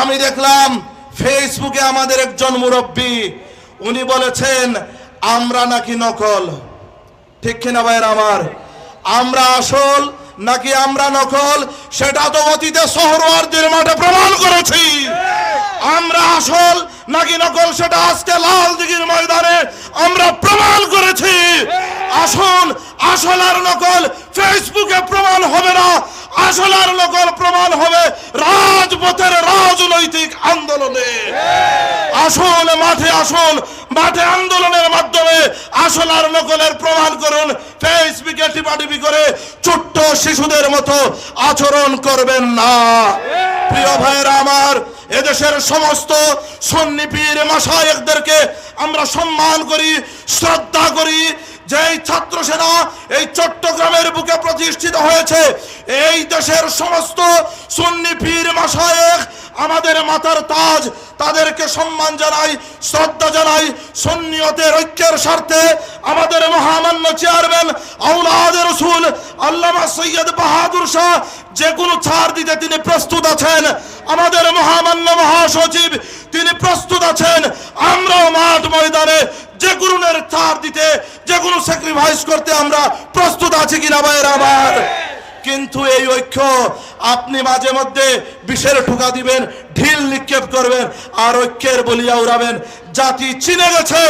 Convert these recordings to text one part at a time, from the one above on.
আমি দেখলাম ফেসবুকে আমাদের একজন মুরব্বী, উনি বলেছেন, আমরা নাকি নকল। ঠিক কিনা ভাইয়ের আমার? আমরা আসল, নাকি আমরা নকল? সেটা তো অতীতে শহরওয়ারদের মাঠে প্রমাণ করেছি। আমরা আসল, নাকি নকল? সেটা আজকে লাল দিঘির ময়দানে আমরা প্রমাণ করেছি। আসল আসল আর নকল, ফেসবুকে প্রমাণ হবে না। আসল আর নকল প্রমাণ হবে রাজপথের রাজনৈতিক আন্দোলনে। আসল মাঠে আসল মাঠে আন্দোলনের মাধ্যমে আসল আর নকলের প্রমাণ করুন। ফেসবুকে টিপাটিপি করে ছোট্ট শিশুদের মতো আচরণ করবেন না। প্রিয় ভাইয়েরা আমার এদেশের সমস্ত সন্নিপীর মাসায়েকদেরকে আমরা সম্মান করি শ্রদ্ধা করি যে এই ছাত্র সেনা এই চট্টগ্রামের বুকে প্রতিষ্ঠিত হয়েছে, এই দেশের সমস্ত সুন্নি পীর মাসায়েক আমাদের মাথার তাজ, তাদেরকে সম্মান জানাই, শ্রদ্ধা জানাই, সুন্নিয়তের ঐক্যের স্বার্থে আমাদের মহামান্য চেয়ারম্যান আউলাদ রসুল, আল্লামা সৈয়দ বাহাদুর শাহ, যে কোনো ছাড় দিতে তিনি প্রস্তুত আছেন। আমাদের মহামান্য মহাসচিব, তিনি প্রস্তুত আছেন। আমরাও মাঠ ময়দানে যে গুরুনের ছাড় দিতে কোনো স্যাক্রিফাইস করতে আমরা প্রস্তুত আছি কিনা ভাইয়ের আমার? কিন্তু এই ঐক্য আপনি মাঝে মধ্যে বিষের ঠুকা দিবেন, ঢিল নিক্ষেপ করবেন আর ঐক্যের বলিয়া উড়াবেন। জাতি চিনে গেছে,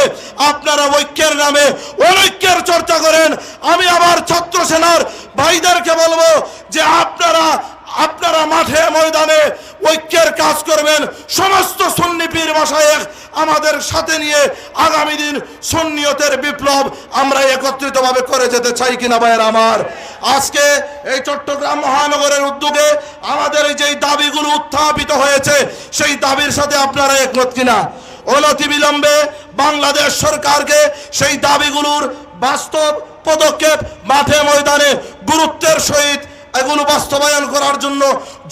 আপনারা ঐক্যের নামে অনৈক্যের চর্চা করেন। আমি আমার ছাত্র সেনার ভাইদেরকে বলব যে আপনারা আপনারা মাঠে ময়দানে ঐক্যের কাজ করবেন। সমস্ত সুন্নিপীর মাসায়েক আমাদের সাথে নিয়ে আগামী দিন সন্নিয়তের বিপ্লব আমরা একত্রিতভাবে করে যেতে চাই কিনা ভাইয়ের আমার। আজকে এই চট্টগ্রাম মহানগরের উদ্যোগে আমাদের এই যে দাবিগুলো উত্থাপিত হয়েছে, সেই দাবির সাথে আপনারা একমত কিনা? অনতি বিলম্বে বাংলাদেশ সরকারকে সেই দাবিগুলোর বাস্তব পদক্ষেপ মাঠে ময়দানে গুরুত্বের সহিত এগুলো বাস্তবায়ন করার জন্য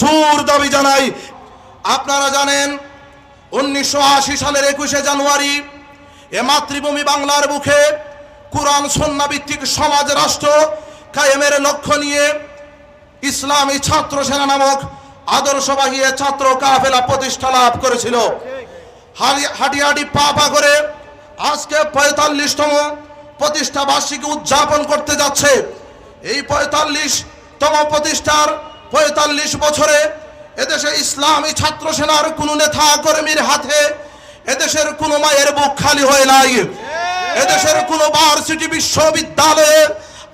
জোর দাবি জানাই। আপনারা জানেন, উনিশশো আশি সালের একুশে জানুয়ারি এ মাতৃভূমি বাংলার মুখে কোরআন, সন্না ভিত্তিক সমাজ, রাষ্ট্র কায়েমের লক্ষ্য নিয়ে ইসলামী ছাত্র সেনা নামক আদর্শবাহী ছাত্র কাফেলা প্রতিষ্ঠা লাভ করেছিল। হাঁটিহাঁটি পা পা করে আজকে পঁয়তাল্লিশতম প্রতিষ্ঠা বার্ষিকী উদযাপন করতে যাচ্ছে। এই পঁয়তাল্লিশ তম প্রতিষ্ঠার পঁয়তাল্লিশ বছরে এদেশে ইসলামী ছাত্র সেনার কোন নেতা কর্মীর হাতে এদেশের কোন মায়ের বুক খালি হয়ে নাই। এদেশের কোন ভার্সিটি বিশ্ববিদ্যালয়ে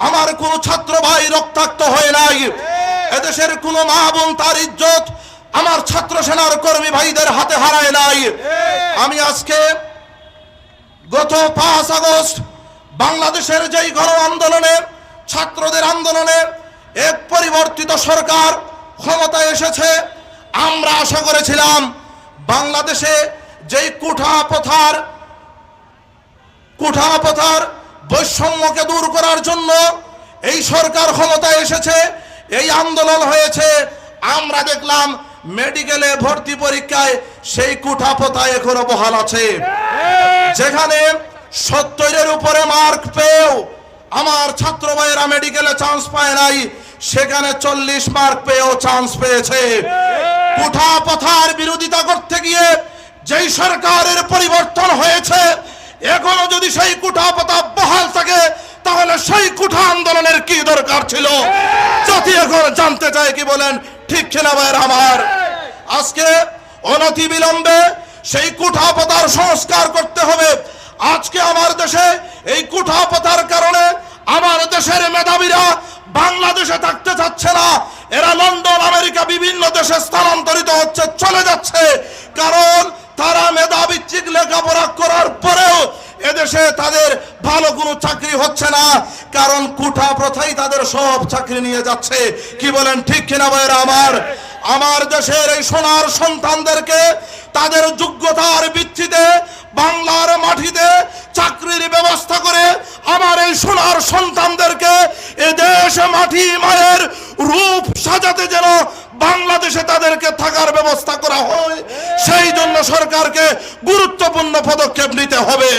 আমার কোন ছাত্র ভাই রক্তাক্ত হয়ে নাই। এদেশের কোন মা বোন তার ইজ্জত আমার ছাত্র সেনার কর্মী ভাইদের হাতে হারায় নাই। আমি আজকে গত পাঁচ আগস্ট বাংলাদেশের যেই গণ আন্দোলনে, ছাত্রদের আন্দোলনে এক পরিবর্তিত সরকার ক্ষমতায় এসেছে। আমরা আশা করেছিলাম বাংলাদেশে যেই কুঠা পথার কুঠা পথার বৈষম্যকে দূর করার জন্য এই সরকার ক্ষমতায় এসেছে এই আন্দোলন হয়েছে আমরা দেখলাম মেডিকেলে ভর্তি পরীক্ষায় সেই কুঠা পথা এখনও বহাল আছে। যেখানে সত্তরের উপরে মার্ক পেয়েও আমার ছাত্র ভাইয়েরা মেডিকেলে চান্স পায় নাই, সেখানে চল্লিশ মার্ক পেয়েও চান্স পেয়েছে। কুঠা পথার বিরোধিতা করতে গিয়ে যেই সরকারের পরিবর্তন হয়েছে, এখনও যদি সেই কুঠা পথা বহাল থাকে, তাহলে সেই কুঠা আন্দোলনের কি দরকার ছিল? জাতি এখন জানতে চায় কি বলেন, ঠিক কিনা ভাইয়ের আমার? আজকে অনতি বিলম্বে সেই কুঠাপতার সংস্কার করতে হবে। আজকে আমার দেশে এই কুঠাপতার কারণে আমার দেশের মেধাবীরা বাংলাদেশে থাকতে চাচ্ছে না। এরা লন্ডন, আমেরিকা, বিভিন্ন দেশে স্থানান্তরিত হচ্ছে, চলে যাচ্ছে। কারণ তারা মেধাভিত্তিক লেখাপড়া করার পরেও এদেশে তাদের ভালো কোনো চাকরি হচ্ছে না। কারণ কুঠা প্রথাই তাদের সব চাকরি নিয়ে যাচ্ছে। কি বলেন ঠিক কিনা ভাইয়েরা আমার? আমার দেশের এই সোনার সন্তানদেরকে তাদের যোগ্যতার ভিত্তিতে সোনার সন্তানদেরকে এ দেশ মাটি মায়ের রূপ সাজাতে যেন বাংলাদেশে তাদেরকে থাকার ব্যবস্থা করা হয়, সেই জন্য সরকারকে গুরুত্বপূর্ণ পদক্ষেপ নিতে হবে।